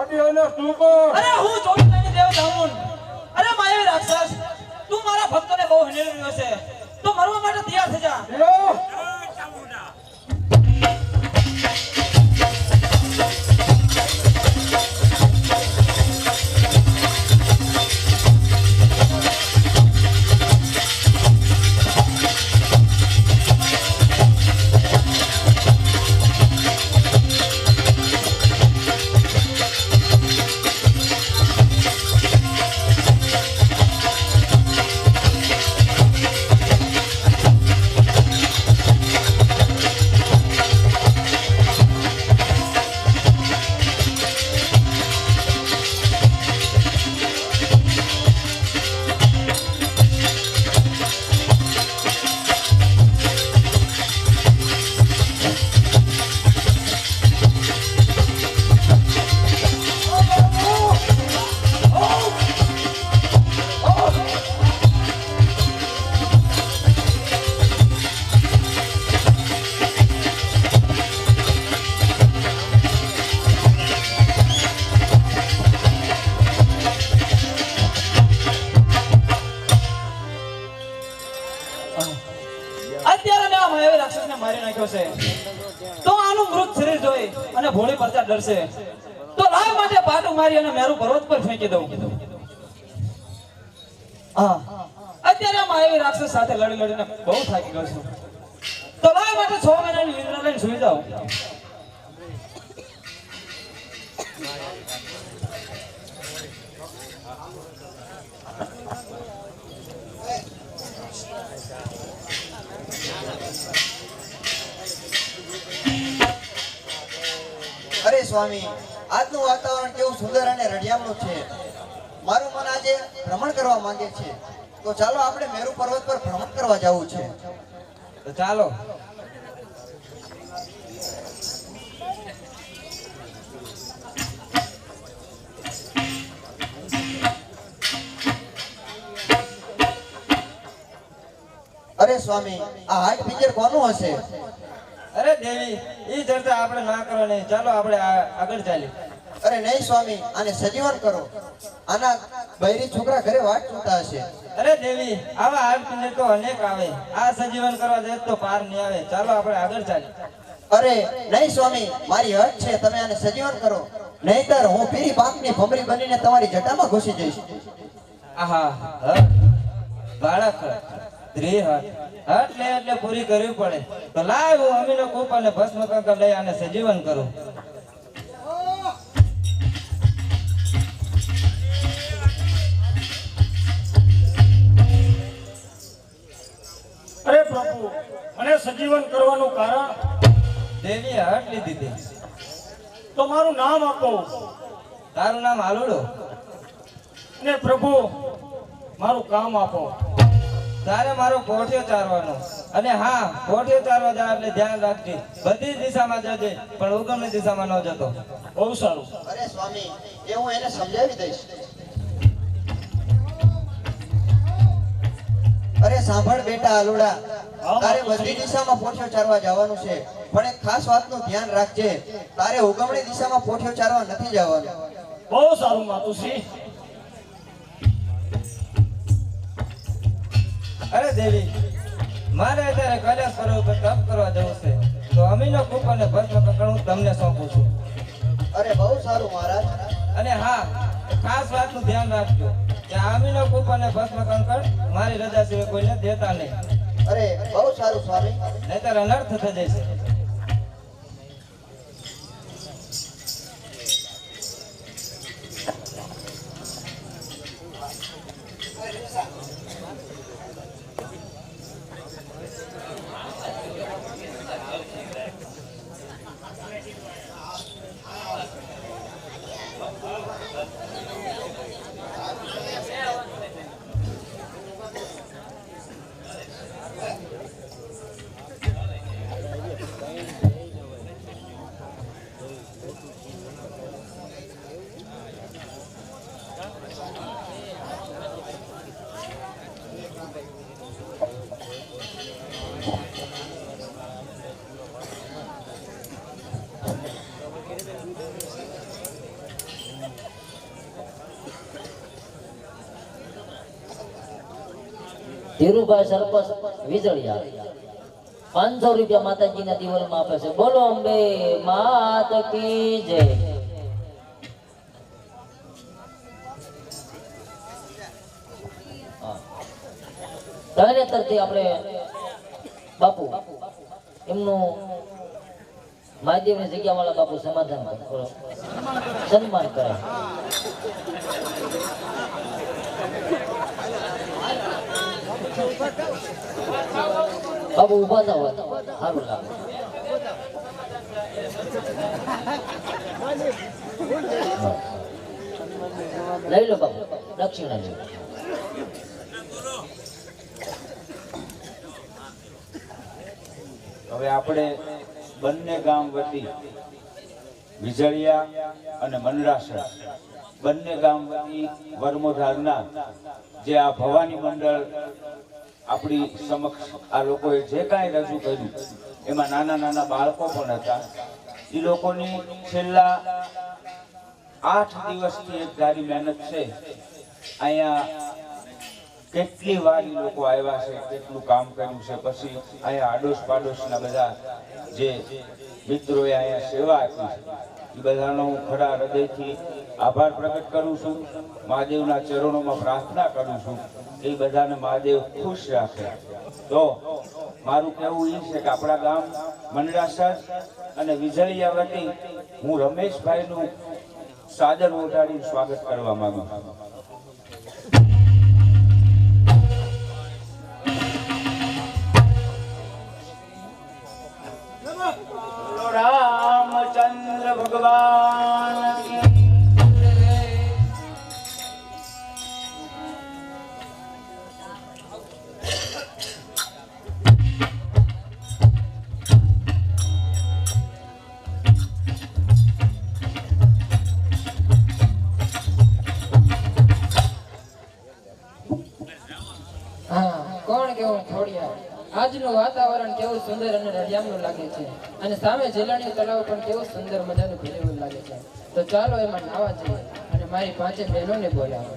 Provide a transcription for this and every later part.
અડિયોને સ્તૂપો અરે હું ચોવીસ લાઈની દેવ જાઉં. અરે માયાવી રાક્ષસ તું મારા ભક્તોને બહુ હનેલી રહ્યો છે. તો મરવા માટે તૈયાર થઈ જા. તો આનું મૃત શરીર જોઈ અને ભોળી પરચા ડરશે. તો લાવ માટે પાટું મારી અને મેરું પર્વત પર ફેંકી દઉં. હા. અત્યારે આ માયાવી રાક્ષસ સાથે લડી લડીને બહુ થાકી ગયો છું. તો લાવ માટે છ મહિનાની નિંદ્રા લઈને સુઈ જાઉં. અરે સ્વામી આજનું વાતાવરણ કેવું સુંદર અને રઢિયામણું છે. મારું મન આજે ભ્રમણ કરવા માંગે છે. તો ચાલો આપણે મેરુ પર્વત પર ભ્રમણ કરવા જવું છે. તો ચાલો. અરે સ્વામી આ હાટ પિક્ચર કોનું હશે? અરે દેવી એ ચર્ચા આપણે ના કરો નહીં ચાલો આપણે આગળ ચાલી અરે નહીં સ્વામી આને સજીવન કરો. આના બૈરી છોકરા ઘરે વાટ જોતા હશે. અરે દેવી આવા આરતી તો અનેક આવે. આ સજીવન કરવા જાય તો પાર નહીં આવે. ચાલો આપણે આગળ ચાલી અરે નહીં સ્વામી મારી હટ છે. તમે આને સજીવન કરો. નહીતર હું પીરી પાકની ભમરી બનીને તમારી જટામાં ઘૂસી જઈશ. આહા બાળક. એટલે પૂરી કરવી પડે. તો લાવ અમીનો કૂપ અને ભસ્મ કંકર લઈ આને સજીવન કરું. અરે પ્રભુ મને સજીવન કરવાનું કારણ? દેવી હટ લીધી હતી તો મારું નામ આપો. તારું નામ આલુડો અને પ્રભુ મારું કામ આપો. તારે મારો ગોઠિયો ચારવાનો. અને હા ગોઠિયો ચારવા જાય એટલે ધ્યાન રાખજે. બધી દિશામાં જજે પણ ઉગમની દિશામાં ન જતો. બહુ સારું. અરે સ્વામી એ હું એને સમજાવી દઈશ. અરે સાંભળ બેટા આલુડા તારે બધી દિશામાં પોઠિયો ચારવા જવાનું છે. પણ એક ખાસ વાતનું ધ્યાન રાખજે. તારે ઉગમણી દિશામાં પોઠિયો ચારવા નથી જવાનું. બહુ સારું માતુશ્રી. અરે દેવી મારે અત્યારે કૈલાસ સ્વરૂપે તપ કરવા જવું છે તો અમીનો કુંભ અને ભસ્મ પ્રકરણ હું તમને સોંપું છું. અરે બહુ સારું મહારાજ. અને હા ખાસ વાતનું ધ્યાન રાખજો કે આમીનો કુંભ અને ભસ્મ કંકણ મારી રજા સિવાય કોઈને દેતા નહીં. અરે બહુ સારું સ્વામી. નહીતર અનર્થ થઈ જશે. Thank ધીરુભાઈ સરપંચ વીજળિયા પાંચસો રૂપિયા માતાજીના દિવલમાં આપે છે બોલો અંબે, માત કી જય હા. આપણે બાપુ, એમનું મહાદેવની જગ્યા વાળા બાપુ સમાધાન. સન્માન કરે બાબુ ઊભા થાવ સારું લાગે લઈ લો બાબુ દક્ષિણા લઈ હવે આપણે બંને ગામ વતી વિજળિયા અને મનરાસર બંને ગામ વતી વર્મોધારના જે આ ભવાની મંડળ આપણી સમક્ષ આ લોકોએ જે કાંઈ રજૂ કર્યું, એમાં નાના નાના બાળકો પણ હતા. એ લોકોની છેલ્લા આઠ દિવસથી એક જારી મહેનત છે. અહીંયા કેટલી વાર લોકો આવ્યા છે, કેટલું કામ કર્યું છે, પછી અહીંયા આડોશ પાડોશના બધા જે મિત્રોએ અહીંયા સેવા આપી છે એ બધાનો હું ખરા હૃદયથી આભાર પ્રગટ કરું છું. મહાદેવના ચરણોમાં પ્રાર્થના કરું છું. એ બધાને મહાદેવ ખુશ રાખે. તો મારું કહેવું એ છે કે આપણા ગામ મનરાસર અને વિજળિયા વતી હું રમેશભાઈનું સાદર ઓઢાડીને સ્વાગત કરવા માંગુ છું. આજનું વાતાવરણ કેવું સુંદર અને રળિયામનું લાગે છે. અને સામે જેલણીયું તળાવ પણ કેવું સુંદર મજાનું ભરેલું લાગે છે. તો ચાલો એમાં નાવા જઈએ અને મારી પાંચે બહેનોને બોલાવો.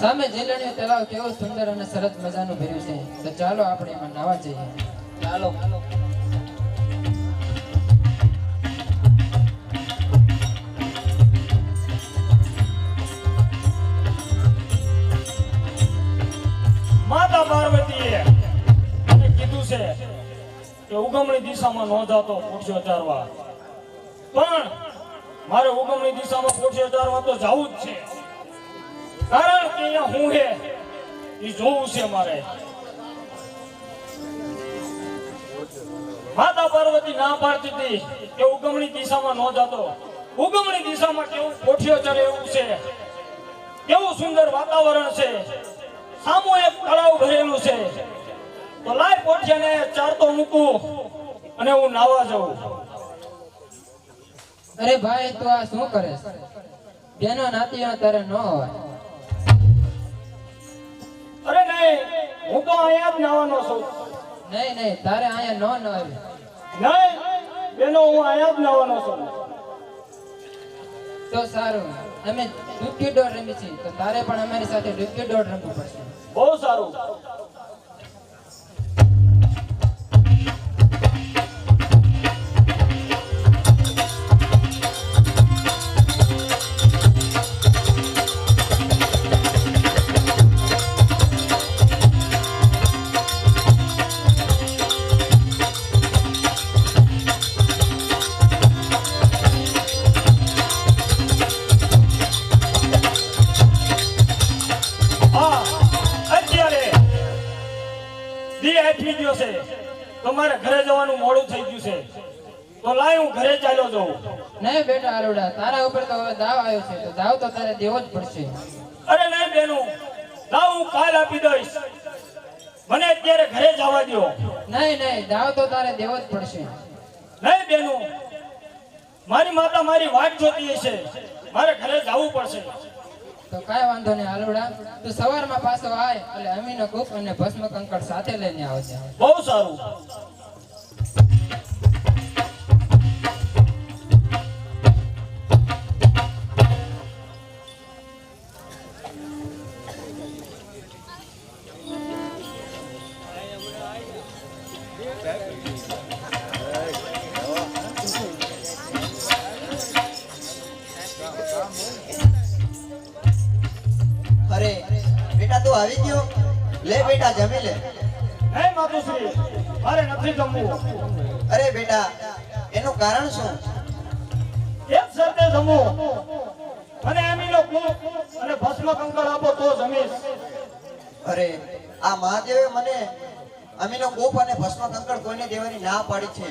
સામે જેલણીયું તળાવ કેવું સુંદર અને સરસ મજાનું ભર્યું છે. તો ચાલો આપણે એમાં નાવા જઈએ. ચાલો. ઉગમણી દિશામાં ન જાતો, પૂછ્યો ચારવા. પણ મારે ઉગમણી દિશામાં પૂછ્યો ચારવા તો જવું જ છે. કારણ કે અહીંયા હું હે એ જોવું છે મારે. માતા પાર્વતી ના પાડતી હતી કે ઉગમણી દિશામાં ન જતો. ઉગમણી દિશામાં કેવું કોઠિયો ચરે એવું છે. કેવું સુંદર વાતાવરણ છે. સામો એક તળાવ ભરેલું છે. તો લાય પોઠિયાને ચારતો મૂકું અને હું નાવા જાઉં. અરે ભાઈ તું આ શું કરે બેનો નાતીઓ તારે ન હોય. અરે નહીં હું તો અહીંયા જ નાવાનો છું. નહીં નહીં તારે અહીંયા ન ન આવે નહીં બેનો હું અહીંયા જ નાવાનો છું. તો સારું અમે ડૂબકી દોડ રમી છીએ. તો તારે પણ અમારી સાથે ડૂબકી દોડ રમવું પડશે. બહુ સારું. ચાલ્યો જાઉં નહીં બેટા આરોડા તારા ઉપર તો હવે દાવ આવ્યો છે તો દાવ તો તારે દેવો જ પડશે. અરે નહીં બેનું દાવ હું કાલ આપી દઈશ. મને અત્યારે ઘરે જવા દો નહીં નહીં દાવ તો તારે દેવો જ પડશે. નહીં બેનું મારી માતા મારી વાત જોતી હશે. મારે ઘરે જવું પડશે. તો કાંઈ વાંધો નહીં આલુડા તો સવારમાં પાછો આય એટલે અમીનો કૂપ અને ભસ્મ કંકડ સાથે લઈને આવજે. બહુ સારું. તું આવી ગયો. લે બેટા જમી લે. હે માતુશ્રી મારે નથી જમવું. અરે બેટા એનું કારણ શું? એક શરતે જમવું અને એમીનો કૂપ અને ભસ્મ કંકર આપો તો જમીશ. અરે આ મહાદેવે મને અમીનો કૂપ અને ભસ્મ કંકર કોઈને દેવાની ના પાડી છે.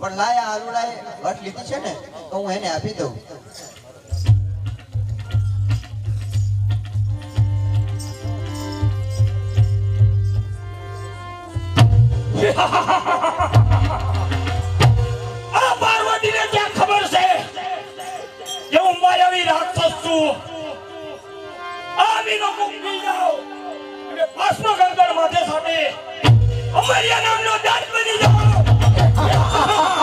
પણ લાય આલુડાએ વટ લીધી છે ને તો હું એને આપી દઉં. આ પાર્વતીને ક્યાં ખબર છે? કે હું માયાવી રાક્ષસ છું આવીનો કુંભી જાઓ અને ભસ્મ ગંગળ સાથે અમરિયા નામનો દાંત બની જાઓ